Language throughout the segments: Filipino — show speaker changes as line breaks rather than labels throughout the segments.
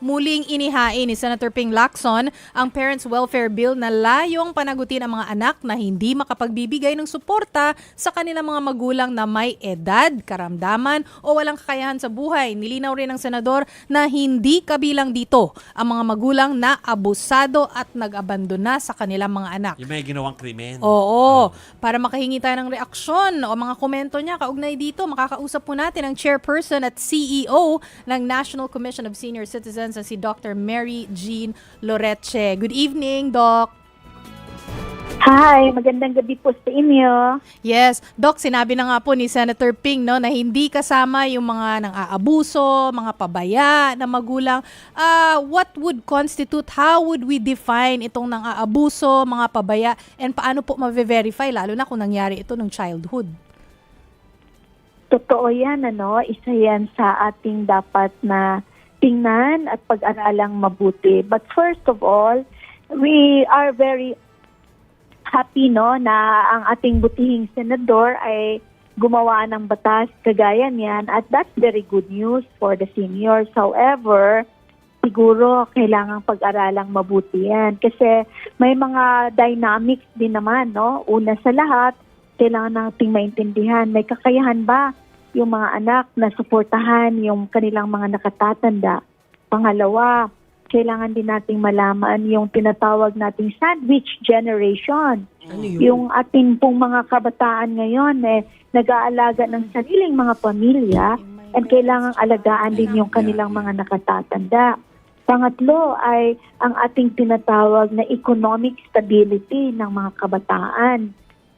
muling inihain ni Senator Ping Lacson ang Parents Welfare Bill na layong panagutin ang mga anak na hindi makapagbibigay ng suporta sa kanilang mga magulang na may edad, karamdaman o walang kakayahan sa buhay. Nilinaw rin ng senador na hindi kabilang dito ang mga magulang na abusado at nag-abandona sa kanilang mga anak.
Yung may ginawang krimen.
Oo. Para makahingi tayo ng reaksyon o mga komento niya kaugnay dito, makakausap po natin ang chairperson at CEO ng National Commission of Senior Citizens na si Dr. Mary Jean Loreche. Good evening, Doc.
Hi, magandang gabi po sa inyo.
Yes, Doc, sinabi na nga po ni Senator Ping no, na hindi kasama yung mga nang aabuso, mga pabaya na magulang. Ah, what would constitute, how would we define itong nang aabuso, mga pabaya, and paano po ma-verify, lalo na kung nangyari ito ng childhood?
Totoo yan, ano? Isa yan sa ating dapat na tingnan at pag-aralang mabuti. But first of all, we are very happy, no, na ang ating butihing senador ay gumawa ng batas kagaya niyan at that's very good news for the seniors. However, siguro kailangang pag-aralang mabuti yan kasi may mga dynamics din naman, no? Una sa lahat, kailangan nating maintindihan, may kakayahan ba yung mga anak na suportahan yung kanilang mga nakatatanda. Pangalawa, kailangan din nating malaman yung tinatawag nating sandwich generation.
Ano yun?
Yung ating pong mga kabataan ngayon eh, nag-aalaga ng sariling mga pamilya and kailangang alagaan din yung kanilang mga nakatatanda. Pangatlo ay ang ating tinatawag na economic stability ng mga kabataan.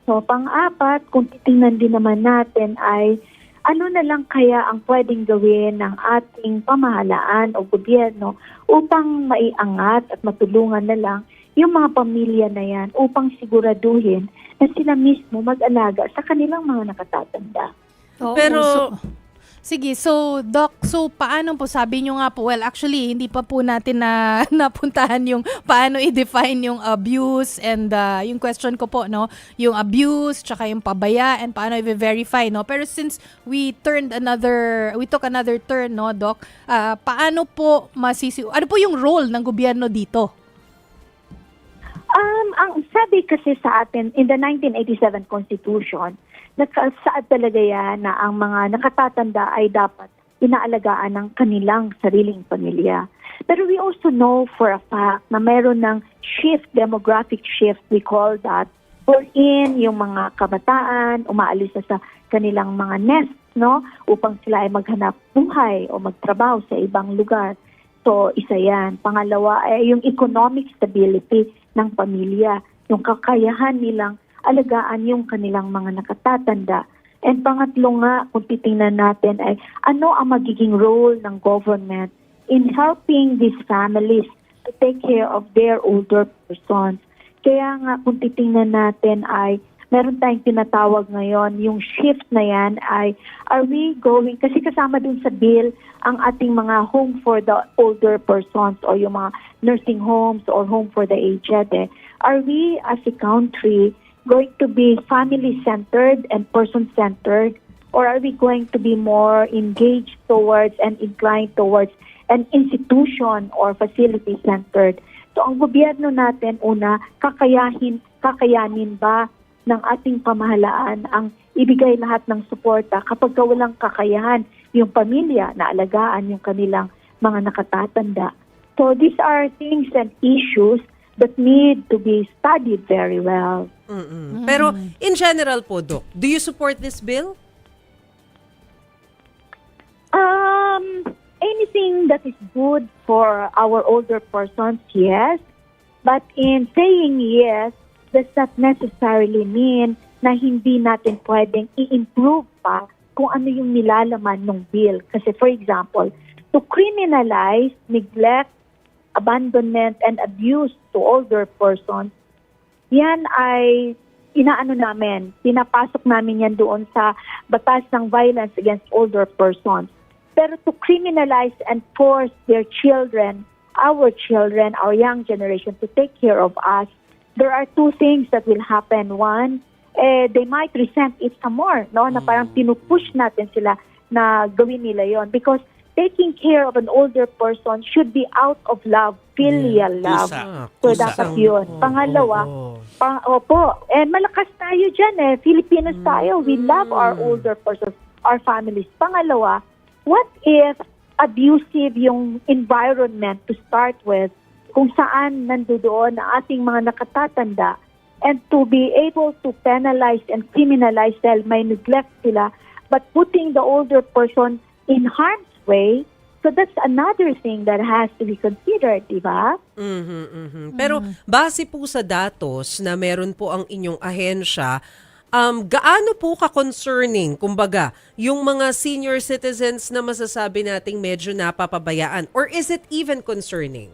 So pang-apat, kung titingnan din naman natin ay ano na lang kaya ang pwedeng gawin ng ating pamahalaan o gobyerno upang maiangat at matulungan na lang yung mga pamilya na yan upang siguraduhin na sila mismo mag-alaga sa kanilang mga nakatatanda.
Oo,
Pero-
so- sige, so Doc, so paano po sabi nyo nga po, well actually hindi pa po natin na napuntahan yung paano i-define yung abuse and uh, yung question ko po, no, yung abuse tsaka yung pabaya and paano i-verify, no. Pero since we turned another, we took another turn, no, Doc, ah, paano po masisi, ano po yung role ng gobyerno dito?
Um, ang sabi kasi sa atin in the 1987 Constitution, nakasaad talaga yan na ang mga nakatatanda ay dapat inaalagaan ng kanilang sariling pamilya. Pero we also know for a fact na meron ng shift, demographic shift, we call that, wherein yung mga kabataan umaalis na sa kanilang mga nest, no? Upang sila ay maghanap buhay o magtrabaho sa ibang lugar. So, isa yan. Pangalawa ay yung economic stability ng pamilya, yung kakayahan nilang alagaan yung kanilang mga nakatatanda. And pangatlo nga, kung titingnan natin ay ano ang magiging role ng government in helping these families to take care of their older persons. Kaya nga, kung titingnan natin ay meron tayong tinatawag ngayon, yung shift na yan ay, are we going, kasi kasama dun sa bill, ang ating mga home for the older persons or yung mga nursing homes or home for the aged, eh, are we as a country going to be family-centered and person-centered or are we going to be more engaged towards and inclined towards an institution or facility-centered? So ang gobyerno natin, una, kakayahin, kakayanin ba ng ating pamahalaan ang ibigay lahat ng suporta kapag ka walang kakayahan yung pamilya na alagaan yung kanilang mga nakatatanda. So these are things and issues that need to be studied very well.
Mm-mm. Pero in general po, Doc, do you support this bill?
Um, anything that is good for our older persons, yes. But in saying yes, does not necessarily mean na hindi natin pwedeng i-improve pa kung ano yung nilalaman ng bill. Kasi for example, to criminalize neglect, abandonment, and abuse to older persons, yan ay inaano namin, pinapasok namin yan doon sa batas ng violence against older persons. Pero to criminalize and force their children, our children, our young generation to take care of us, there are two things that will happen. One, eh, they might resent it some more, no? Na parang pinupush natin sila na gawin nila yon because taking care of an older person should be out of love, filial love.
Kusa.
So,
Kusa.
dapat yun. Pangalawa, pang, opo, eh, malakas tayo dyan eh. Filipinos tayo. We love our older persons, our families. Pangalawa, what if abusive yung environment to start with kung saan nandoon ang ating mga nakatatanda and to be able to penalize and criminalize dahil may neglect sila but putting the older person in harm's way so that's another thing that has to be considered, di ba?
Mhm, mhm. Pero base po sa datos na meron po ang inyong ahensya, um, gaano po ka-concerning, kumbaga, yung mga senior citizens na masasabi nating medyo napapabayaan? Or is it even concerning?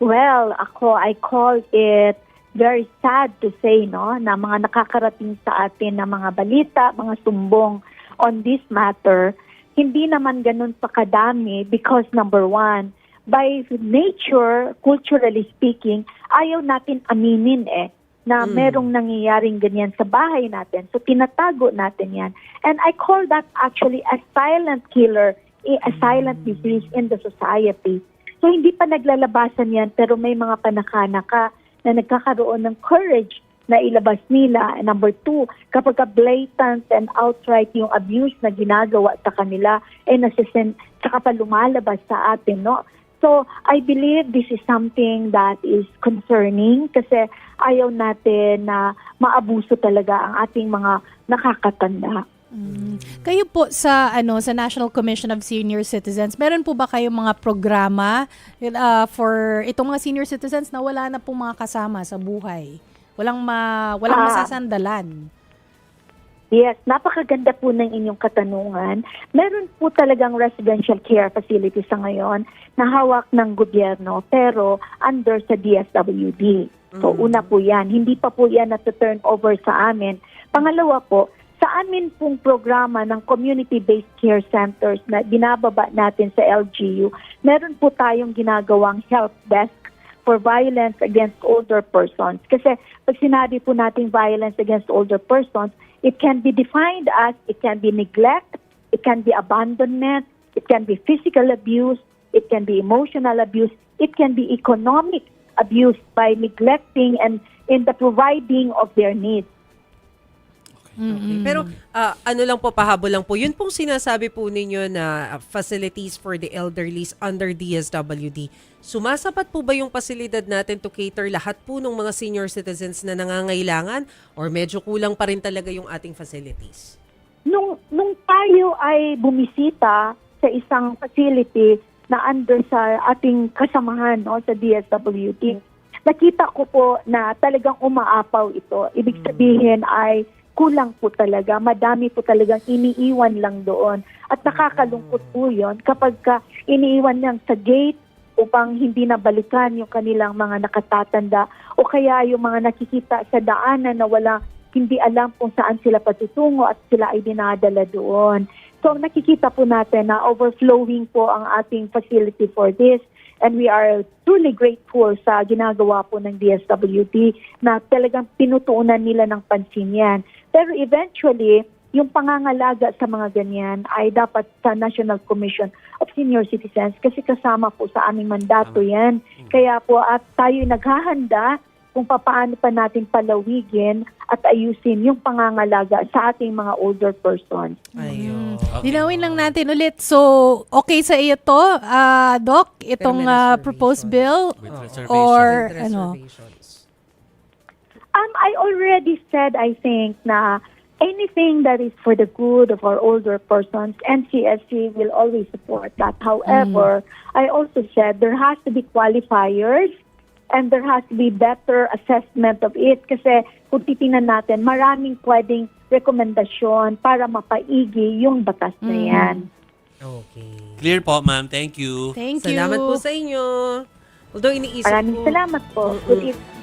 Well, ako, I call it very sad to say, no, na mga nakakarating sa atin na mga balita, mga sumbong on this matter, hindi naman ganun pa kadami because number one, by nature, culturally speaking, ayaw natin aminin eh na merong nangyayaring ganyan sa bahay natin. So tinatago natin yan. And I call that actually a silent killer, a silent disease in the society. So hindi pa naglalabasan yan pero may mga panakanaka na nagkakaroon ng courage na ilabas nila. Number two, kapag ka blatant and outright yung abuse na ginagawa sa kanila, eh nasisen, saka pa lumalabas sa atin, no? So, I believe this is something that is concerning kasi ayaw natin na maabuso talaga ang ating mga nakakatanda.
Mm. Kayo po sa ano sa National Commission of Senior Citizens, meron po ba kayong mga programa uh, for itong mga senior citizens na wala na pong mga kasama sa buhay? Walang ma walang
Ah.
masasandalan.
Yes, napakaganda po ng inyong katanungan. Meron po talagang residential care facility sa ngayon na hawak ng gobyerno pero under sa DSWD. So una po yan. Hindi pa po yan na-turn over sa amin. Pangalawa po, sa amin pong programa ng community-based care centers na binababa natin sa LGU, meron po tayong ginagawang help desk for violence against older persons. Kasi pag sinabi po nating violence against older persons, it can be defined as it can be neglect, it can be abandonment, it can be physical abuse, it can be emotional abuse, it can be economic abuse by neglecting and in the providing of their needs.
Okay. Pero ah, ano lang po, pahabol lang po, yun pong sinasabi po ninyo na ah, facilities for the elderlies under DSWD, sumasapat po ba yung pasilidad natin to cater lahat po ng mga senior citizens na nangangailangan or medyo kulang pa rin talaga yung ating facilities?
Nung, nung tayo ay bumisita sa isang facility na under sa ating kasamahan no, sa DSWD, nakita ko po na talagang umaapaw ito. Ibig sabihin ay kulang po talaga. Madami po talagang iniiwan lang doon. At nakakalungkot po yun kapag ka iniiwan lang sa gate upang hindi nabalikan yung kanilang mga nakatatanda o kaya yung mga nakikita sa daanan na wala hindi alam kung saan sila patutungo at sila ay dinadala doon. So nakikita po natin na overflowing po ang ating facility for this and we are truly grateful sa ginagawa po ng DSWD na talagang pinutuunan nila ng pansin yan. Pero eventually, yung pangangalaga sa mga ganyan ay dapat sa National Commission of Senior Citizens kasi kasama po sa aming mandato yan. Kaya po at tayo naghahanda kung paano pa natin palawigin at ayusin yung pangangalaga sa ating mga older persons.
Ayun.
Dinawin lang natin ulit. So, okay sa iyo to, ah, Doc, itong
reservation.
proposed bill
With reservation.
or
With
ano?
Um, I already said, I think, na anything that is for the good of our older persons, NCSC will always support that. However, I also said there has to be qualifiers and there has to be better assessment of it kasi kung titingnan natin, maraming pwedeng rekomendasyon para mapaigi yung batas na yan.
Okay.
Clear po, ma'am. Thank you.
Thank you.
Salamat po sa inyo. Although iniisip
Maraming
ko,
salamat po. Good
Mm-mm.
evening.